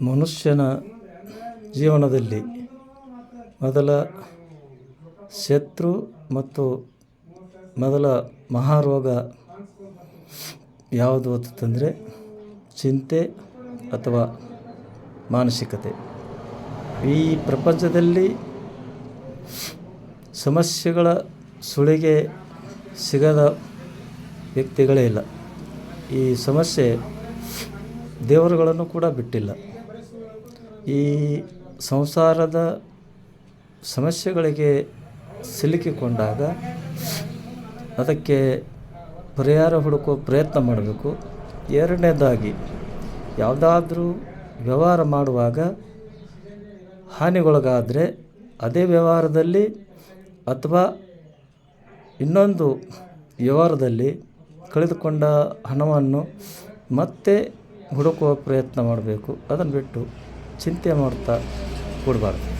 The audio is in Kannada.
ಮನುಷ್ಯನ ಜೀವನದಲ್ಲಿ ಮೊದಲ ಶತ್ರು ಮತ್ತು ಮೊದಲ ಮಹಾರೋಗ ಯಾವುದು ಅಂತಂದರೆ ಚಿಂತೆ ಅಥವಾ ಮಾನಸಿಕತೆ. ಈ ಪ್ರಪಂಚದಲ್ಲಿ ಸಮಸ್ಯೆಗಳ ಸುಳಿಗೆ ಸಿಗದ ವ್ಯಕ್ತಿಗಳೇ ಇಲ್ಲ. ಈ ಸಮಸ್ಯೆ ದೇವರುಗಳನ್ನು ಕೂಡ ಬಿಟ್ಟಿಲ್ಲ. ಈ ಸಂಸಾರದ ಸಮಸ್ಯೆಗಳಿಗೆ ಸಿಲುಕಿಕೊಂಡಾಗ ಅದಕ್ಕೆ ಪರಿಹಾರ ಹುಡುಕುವ ಪ್ರಯತ್ನ ಮಾಡಬೇಕು. ಎರಡನೇದಾಗಿ, ಯಾವುದಾದ್ರೂ ವ್ಯವಹಾರ ಮಾಡುವಾಗ ಹಾನಿಗೊಳಗಾದರೆ ಅದೇ ವ್ಯವಹಾರದಲ್ಲಿ ಅಥವಾ ಇನ್ನೊಂದು ವ್ಯವಹಾರದಲ್ಲಿ ಕಳೆದುಕೊಂಡ ಹಣವನ್ನು ಮತ್ತೆ ಹುಡುಕುವ ಪ್ರಯತ್ನ ಮಾಡಬೇಕು. ಅದನ್ನು ಬಿಟ್ಟು ಚಿಂತೆ ಮಾಡ್ತಾ ಕೂಡಬಾರ್ದು